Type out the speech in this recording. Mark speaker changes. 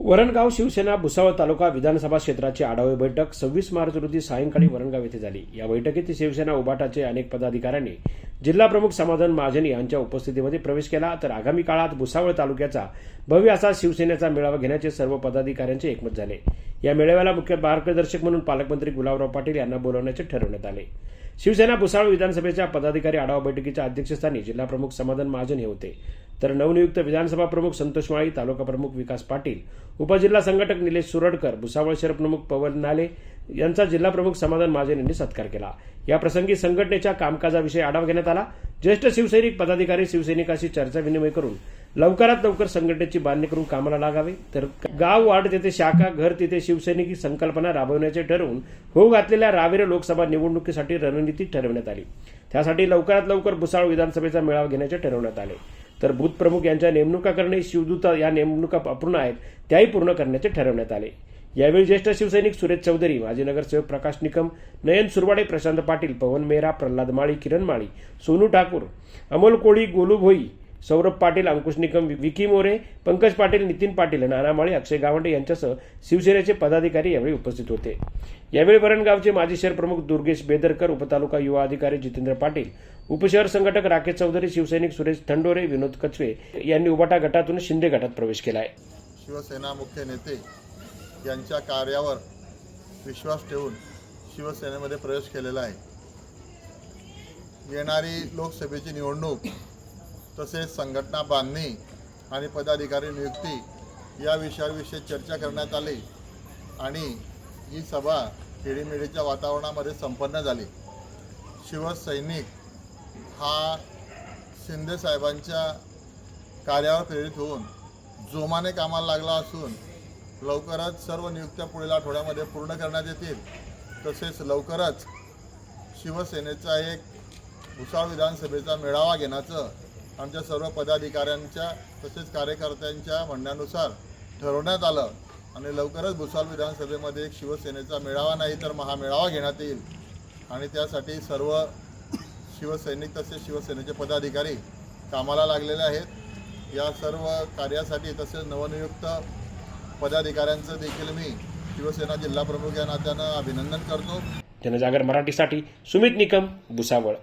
Speaker 1: वरणगाव शिवसेना भुसावळ तालुका विधानसभा क्षेत्राची आढावा बैठक सव्वीस मार्च रोजी सायंकाळी वरणगाव येथे झाली. या बैठकीत शिवसेना उबाटाचे अनेक पदाधिकाऱ्यांनी जिल्हाप्रमुख समाधान महाजन यांच्या उपस्थितीमध्ये प्रवेश केला. तर आगामी काळात भुसावळ तालुक्याचा भव्य असा शिवसेनेचा मेळावा घेण्याचे सर्व पदाधिकाऱ्यांचे एकमत झाले. या मेळाव्याला मुख्य मार्गदर्शक म्हणून पालकमंत्री गुलाबराव पाटील यांना बोलवण्याचे ठरवण्यात आले. शिवसेना भुसावळ विधानसभेच्या पदाधिकारी आढावा बैठकीच्या अध्यक्षस्थानी जिल्हाप्रमुख समाधान महाजन हे होते. तर नवनियुक्त विधानसभा प्रमुख संतोष माळी तालुका प्रमुख विकास पाटील उपजिल्हा संघटक निलेश सुरडकर भुसावळ शहर प्रमुख पवन नाले यांचा जिल्हा प्रमुख समाधान महाजन यांनी सत्कार केला. या प्रसंगी संघटनेच्या कामकाजाविषयी आढावा घेण्यात आला. ज्येष्ठ शिवसैनिक पदाधिकारी शिवसैनिकाशी चर्चा विनिमय करून लवकरात लवकर संघटनेची बांधणी करून कामाला लागावे. तर गाव वाढ तेथे शाखा घर तिथे शिवसैनिक ही संकल्पना राबवण्याचे ठरवून होऊ घातलेल्या रावेर लोकसभा निवडणुकीसाठी रणनीती ठरवण्यात आली. त्यासाठी लवकरात लवकर भुसाळ विधानसभेचा मेळावा घेण्याचे ठरवण्यात आले. तर बूथ प्रमुख यांच्या नेमणुका करणे शिवदूता या नेमणुका अपूर्ण आहेत त्याही पूर्ण करण्याचे ठरवण्यात आले. यावेळी ज्येष्ठ शिवसैनिक सुरेश चौधरी माजी नगरसेवक प्रकाश निकम नयन सुरवाडे प्रशांत पाटील पवन मेहरा प्रल्हाद माळी किरण माळी सोनू ठाकूर अमोल कोळी गोलू भोई सौरभ पाटील अंकुश निकम विकी मोरे पंकज पाटील नितीन पाटील नाना माळी अक्षय गावंडे यांच्यासह शिवसेनेचे पदाधिकारी यावेळी उपस्थित होते. यावेळी वरणगावचे माजी शहर प्रमुख दुर्गेश बेदरकर उपतालुका युवा अधिकारी जितेंद्र पाटील उपशहर संघटक राकेश चौधरी शिवसैनिक सुरेश थंडोरे विनोद कचवे यांनी उबाटा गटातून शिंदे गटात प्रवेश केला आहे
Speaker 2: शिवसेना मुख्य नेते यांच्या कार्यावर विश्वास ठेवून शिवसेनेमध्ये प्रवेश केलेला आहे. येणारी लोकसभेची निवडणूक तसेच संघटना बांधणी आणि पदाधिकारी नियुक्ती या विषयाविषयी चर्चा करण्यात आली आणि ही सभा खेडीमेडीच्या वातावरणामध्ये संपन्न झाली. शिवसैनिक हा शिंदे साहेबांच्या कार्यावर प्रेरित होऊन जोमाने कामाला लागला असून लवकरच सर्व नियुक्त्या पुढील आठवड्यामध्ये पूर्ण करण्यात येतील. तसेच लवकरच शिवसेनेचा एक भुसाळ विधानसभेचा मेळावा घेण्याचं आमच्या सर्व पदाधिकाऱ्यांच्या तसेच कार्यकर्त्यांच्या म्हणण्यानुसार ठरवण्यात आलं आणि लवकरच भुसावळ विधानसभेमध्ये एक शिवसेनेचा मेळावा नाही तर महामेळावा घेण्यात येईल. आणि त्यासाठी सर्व शिवसैनिक तसेच शिवसेनेचे पदाधिकारी कामाला लागलेले आहेत. या सर्व कार्यासाठी तसेच नवनियुक्त पदाधिकाऱ्यांचं देखील मी शिवसेना जिल्हा प्रमुख या नात्यानं अभिनंदन करतो.
Speaker 1: जनजागर मराठीसाठी सुमित निकम भुसावळ.